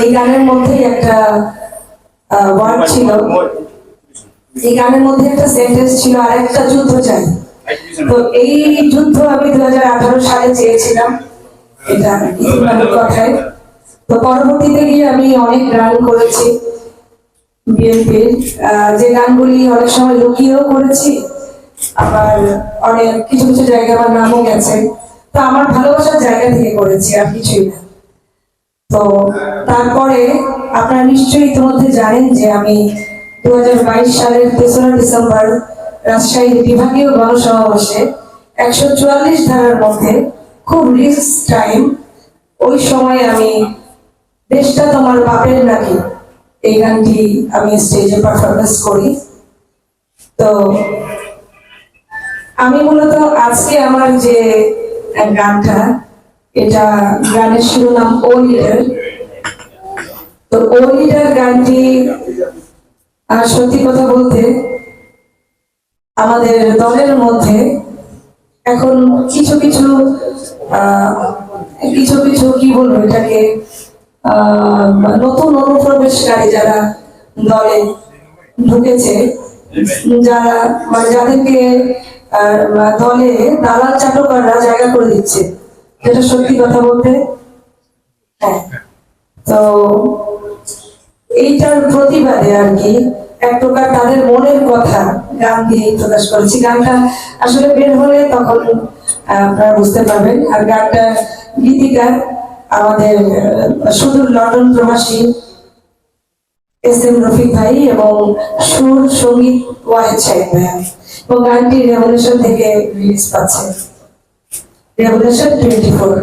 এই গানের মধ্যেই একটা ওয়ার্ড ছিল। এই গানের মধ্যে একটা সেন্টেন্স ছিল আর একটা যুদ্ধ চাই। তো এই যুদ্ধ আমি দুই হাজার আঠারো সালে চেয়েছিলাম। এটা কথায়। তো পরবর্তীতে গিয়ে আমি অনেক গান করেছি বিএনপির যে গানগুলি অনেক সময় লুকিয়েও করেছি আবার অনেক কিছু কিছু জায়গায় আমার নামও গেছে। তো আমার ভালোবাসার জায়গা থেকে করেছি আর কিছুই না। তো তারপরে আপনারা নিশ্চয়ই ইতিমধ্যে জানেন যে আমি দু হাজার বাইশ সালের তেসরা ডিসেম্বর রাজশাহীর বিভাগীয় গণসমাবেশে একশো চুয়াল্লিশ ধারার মধ্যে খুব রিস্ক টাইম, ওই সময় আমি দেশটা তোমার বাপের নাকি, এই গানটি আমি স্টেজে পারফরমেন্স করি। তো আমি মূলত আজকে আমার যে গানটা, এটা গানের শিরোনাম ও লিডার তো ও গানটি, আর সত্যি কথা বলতে, আমাদের দলের মধ্যে এখন কিছু কিছু কিছু কিছু, কি বলব এটাকে নতুন অনুপ্রবেশকারী যারা দলে ঢুকেছে, যারা মানে যাদেরকে দলে দালাল চাটকাররা জায়গা করে দিচ্ছে যেটা সত্যি কথা বলতে হ্যাঁ। তো এইটার প্রতিবাদে আর কি এক প্রকার তাদের মনের কথা গান দিয়ে প্রকাশ করেছি। গানটা আসলে বের হলে তখন আপনারা বুঝতে পারবেন। আর গানটা গীতিকার আমাদের সুদূর লন্ডন প্রবাসী এস এম রফিক ভাই এবং সুর সংগীত ওয়াহেদ সাহেব ভাইয়া এবং গানটি রেভলিউশন থেকে রিলিজ পাচ্ছে। Revolution twenty four